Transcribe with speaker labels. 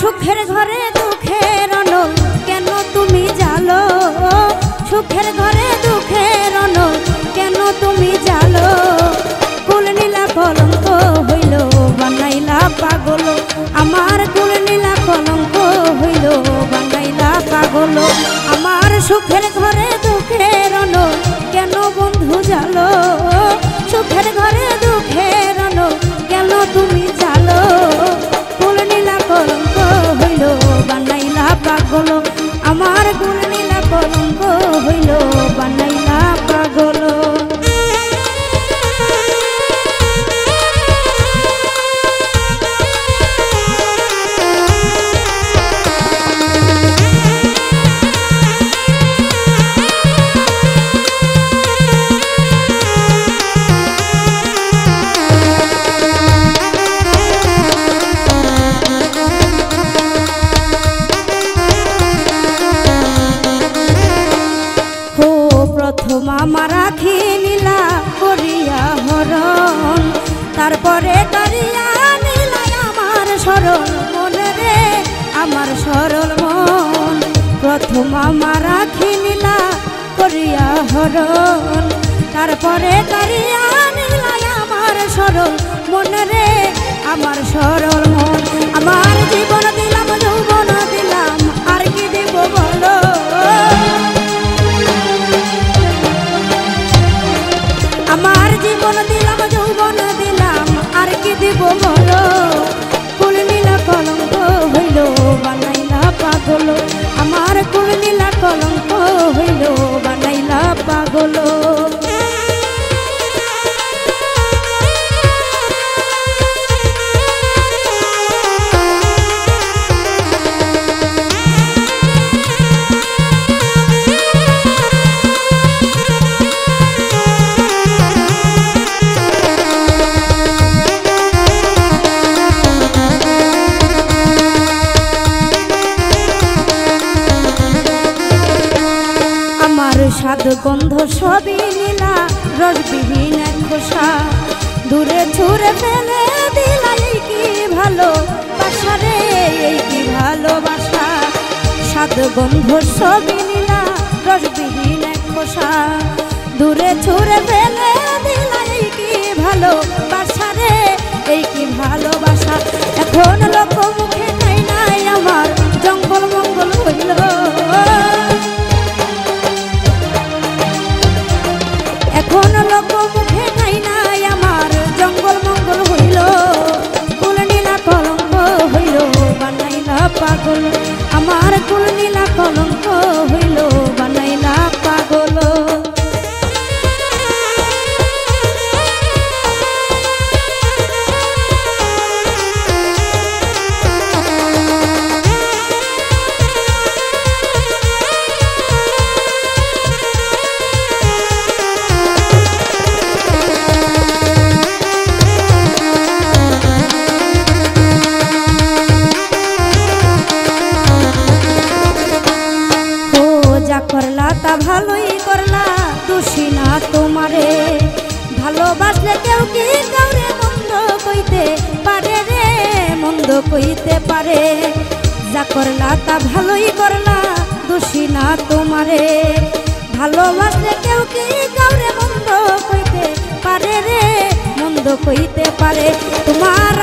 Speaker 1: সুখের ঘরে দুঃখের অনল। কেন তুমি জালো সুখের ঘরে দুঃখের অনল। কেন তুমি জালো কুল নীলা কলঙ্ক হইল, বানাইলা পাগল। আমার কুল নীলা কলঙ্ক হইল, বানাইলা পাগল। আমার সুখে আখি নীলা করিয়া হরণ। তারপরে কারিয়া নীলাই আমার সরল মনে রে, আমার সরল মন। প্রথম আমার আখি নীলা করিয়া হরণ। তারপরে কারিয়া নীলাই আমার সরল মনে রে, আমার সরল মন। আমার জীবন দিলাম স্বাদ গন্ধ সবই নীলা রসবিহীন এক খোসা। দূরে ছুড়ে ফেলে দিলাই কি ভালো বাসা রে, এই কি ভালোবাসা স্বাদ গন্ধ সবই নীলা রসবিহীন এক খোসা। দূরে ছুড়ে ফেলে দিলাই কি ভালো বাসা রে, এই কি ভালোবাসা এখন লোক এখন লোক মুখে নাই আমার জঙ্গল মঙ্গল হইল। কুল নীলা কলঙ্ক হইল বানাইলা পাগল। আমার কুল নীলা কলঙ্ক হইল। তা ভালোই করলা, দোষী না তোমারে। ভালোবাসলে কেউ কি কাউরে মন্দ কইতে পারে রে? মন্দ কইতে পারে। যা করলা তা ভালোই করলা, দোষী না তোমারে। ভালোবাসলে কেউ কি কাউরে মন্দ কইতে পারে রে? মন্দ কইতে পারে। তোমার